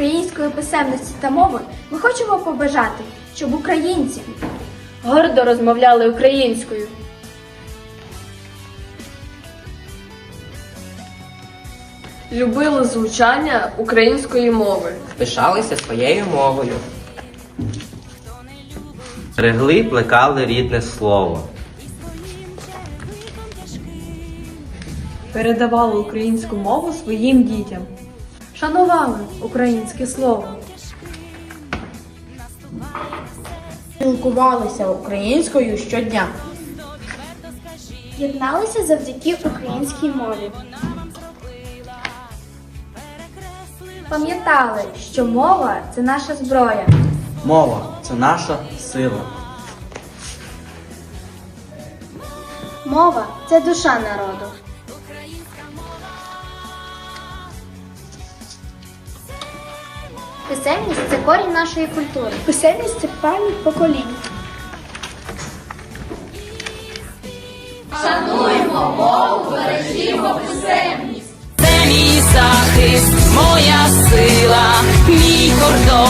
української писемності та мови ми хочемо побажати, щоб українці Гордо розмовляли українською. Любили звучання української мови. пишалися своєю мовою. Регли плекали рідне слово. передавали українську мову своїм дітям. Шанували українське слово. Спілкувалися українською щодня. єдналися завдяки українській мові. Пам'ятали, що мова це наша зброя. Мова це наша сила. Мова це душа народу. Писемність це корінь нашої культури. Писемність це пам'ять поколінь. Шануємо мову, бережімо писемність. Це мій захист, моя сила, мій кордон.